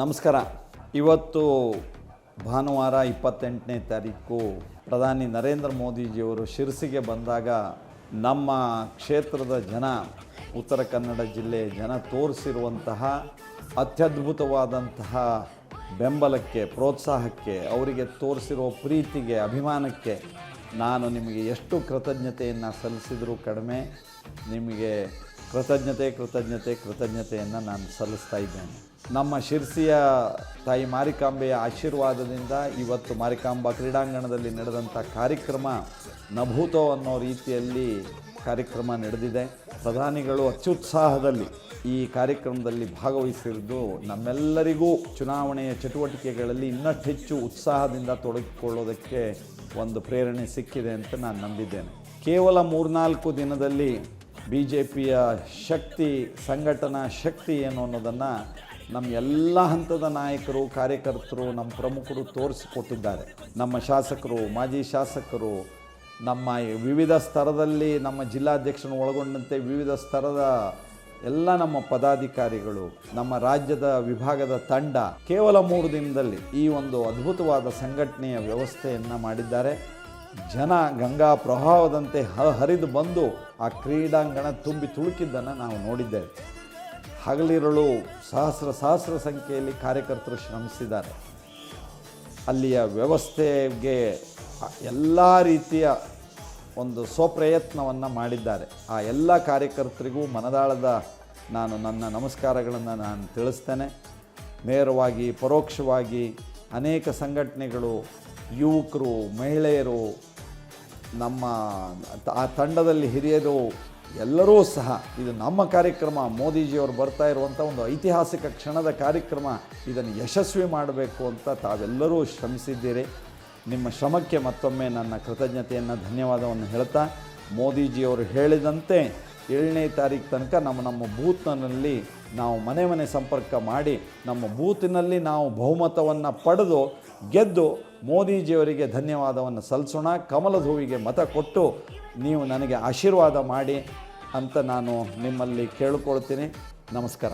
ನಮಸ್ಕಾರ. ಇವತ್ತು ಭಾನುವಾರ ಇಪ್ಪತ್ತೆಂಟನೇ ತಾರೀಕು ಪ್ರಧಾನಿ ನರೇಂದ್ರ ಮೋದಿಜಿಯವರು ಶಿರಸಿಗೆ ಬಂದಾಗ ನಮ್ಮ ಕ್ಷೇತ್ರದ ಜನ, ಉತ್ತರ ಕನ್ನಡ ಜಿಲ್ಲೆಯ ಜನ ತೋರಿಸಿರುವಂತಹ ಅತ್ಯದ್ಭುತವಾದಂತಹ ಬೆಂಬಲಕ್ಕೆ, ಪ್ರೋತ್ಸಾಹಕ್ಕೆ, ಅವರಿಗೆ ತೋರಿಸಿರುವ ಪ್ರೀತಿಗೆ, ಅಭಿಮಾನಕ್ಕೆ ನಾನು ನಿಮಗೆ ಎಷ್ಟು ಕೃತಜ್ಞತೆಯನ್ನು ಸಲ್ಲಿಸಿದರೂ ಕಡಿಮೆ, ನಿಮಗೆ ಕೃತಜ್ಞತೆ ಕೃತಜ್ಞತೆ, ಕೃತಜ್ಞತೆಯನ್ನು ನಾನು ಸಲ್ಲಿಸ್ತಾ ಇದ್ದೇನೆ. ನಮ್ಮ ಶಿರ್ಸಿಯ ತಾಯಿ ಮಾರಿಕಾಂಬೆಯ ಆಶೀರ್ವಾದದಿಂದ ಇವತ್ತು ಮಾರಿಕಾಂಬಾ ಕ್ರೀಡಾಂಗಣದಲ್ಲಿ ನಡೆದಂಥ ಕಾರ್ಯಕ್ರಮ ನಭೂತೋ ಅನ್ನೋ ರೀತಿಯಲ್ಲಿ ಕಾರ್ಯಕ್ರಮ ನಡೆದಿದೆ. ಪ್ರಧಾನಿಗಳು ಅತ್ಯುತ್ಸಾಹದಲ್ಲಿ ಈ ಕಾರ್ಯಕ್ರಮದಲ್ಲಿ ಭಾಗವಹಿಸಿರುವುದು ನಮ್ಮೆಲ್ಲರಿಗೂ ಚುನಾವಣೆಯ ಚಟುವಟಿಕೆಗಳಲ್ಲಿ ಇನ್ನಷ್ಟು ಹೆಚ್ಚು ಉತ್ಸಾಹದಿಂದ ತೊಡಗಿಕೊಳ್ಳೋದಕ್ಕೆ ಒಂದು ಪ್ರೇರಣೆ ಸಿಕ್ಕಿದೆ ಅಂತ ನಾನು ನಂಬಿದ್ದೇನೆ. ಕೇವಲ ಮೂರ್ನಾಲ್ಕು ದಿನದಲ್ಲಿ ಬಿ ಜೆ ಪಿಯ ಶಕ್ತಿ, ಸಂಘಟನಾ ಶಕ್ತಿ ಏನು ಅನ್ನೋದನ್ನು ನಮ್ಮ ಎಲ್ಲ ಹಂತದ ನಾಯಕರು, ಕಾರ್ಯಕರ್ತರು ನಮ್ಮ ಪ್ರಮುಖರು ತೋರಿಸಿಕೊಟ್ಟಿದ್ದಾರೆ. ನಮ್ಮ ಶಾಸಕರು, ಮಾಜಿ ಶಾಸಕರು, ನಮ್ಮ ವಿವಿಧ ಸ್ತರದಲ್ಲಿ ನಮ್ಮ ಜಿಲ್ಲಾಧ್ಯಕ್ಷರನ್ನು ಒಳಗೊಂಡಂತೆ ವಿವಿಧ ಸ್ತರದ ಎಲ್ಲ ನಮ್ಮ ಪದಾಧಿಕಾರಿಗಳು, ನಮ್ಮ ರಾಜ್ಯದ ವಿಭಾಗದ ತಂಡ ಕೇವಲ ಮೂರು ದಿನದಲ್ಲಿ ಈ ಒಂದು ಅದ್ಭುತವಾದ ಸಂಘಟನೆಯ ವ್ಯವಸ್ಥೆಯನ್ನು ಮಾಡಿದ್ದಾರೆ. ಜನ ಗಂಗಾ ಪ್ರವಾಹದಂತೆ ಹರಿದು ಬಂದು ಆ ಕ್ರೀಡಾಂಗಣ ತುಂಬಿ ತುಳುಕಿದ್ದನ್ನು ನಾವು ನೋಡಿದ್ದೇವೆ. ಹಗಲಿರುಳು ಸಹಸ್ರ ಸಹಸ್ರ ಸಂಖ್ಯೆಯಲ್ಲಿ ಕಾರ್ಯಕರ್ತರು ಶ್ರಮಿಸಿದ್ದಾರೆ. ಅಲ್ಲಿಯ ವ್ಯವಸ್ಥೆಗೆ ಎಲ್ಲ ರೀತಿಯ ಒಂದು ಸ್ವಪ್ರಯತ್ನವನ್ನು ಮಾಡಿದ್ದಾರೆ. ಆ ಎಲ್ಲ ಕಾರ್ಯಕರ್ತರಿಗೂ ಮನದಾಳದ ನಾನು ನನ್ನ ನಮಸ್ಕಾರಗಳನ್ನು ನಾನು ತಿಳಿಸ್ತೇನೆ. ನೇರವಾಗಿ ಪರೋಕ್ಷವಾಗಿ ಅನೇಕ ಸಂಘಟನೆಗಳು ಯುವಕರು, ಮಹಿಳೆಯರು, ನಮ್ಮ ಆ ತಂಡದಲ್ಲಿ ಹಿರಿಯರು ಎಲ್ಲರೂ ಸಹ ಇದು ನಮ್ಮ ಕಾರ್ಯಕ್ರಮ. ಮೋದಿಜಿಯವರು ಬರ್ತಾ ಇರುವಂಥ ಒಂದು ಐತಿಹಾಸಿಕ ಕ್ಷಣದ ಕಾರ್ಯಕ್ರಮ. ಇದನ್ನು ಯಶಸ್ವಿ ಮಾಡಬೇಕು ಅಂತ ತಾವೆಲ್ಲರೂ ಶ್ರಮಿಸಿದ್ದೀರಿ. ನಿಮ್ಮ ಶ್ರಮಕ್ಕೆ ಮತ್ತೊಮ್ಮೆ ನನ್ನ ಕೃತಜ್ಞತೆಯನ್ನು, ಧನ್ಯವಾದವನ್ನು ಹೇಳ್ತಾ ಮೋದಿಜಿಯವರು ಹೇಳಿದಂತೆ ಏಳನೇ ತಾರೀಕು ತನಕ ನಮ್ಮ ನಮ್ಮ ಬೂತ್ನಲ್ಲಿ ನಾವು ಮನೆ ಮನೆ ಸಂಪರ್ಕ ಮಾಡಿ, ನಮ್ಮ ಬೂತಿನಲ್ಲಿ ನಾವು ಬಹುಮತವನ್ನು ಪಡೆದು, ಗೆದ್ದು ಮೋದಿಜಿಯವರಿಗೆ ಧನ್ಯವಾದವನ್ನು ಸಲ್ಲಿಸೋಣ ಕಮಲದ ಹೂವಿಗೆ ಮತ ಕೊಟ್ಟು ನೀವು ನನಗೆ ಆಶೀರ್ವಾದ ಮಾಡಿ ಅಂತ ನಾನು ನಿಮ್ಮಲ್ಲಿ ಕೇಳಿಕೊಳ್ತೀನಿ. ನಮಸ್ಕಾರ.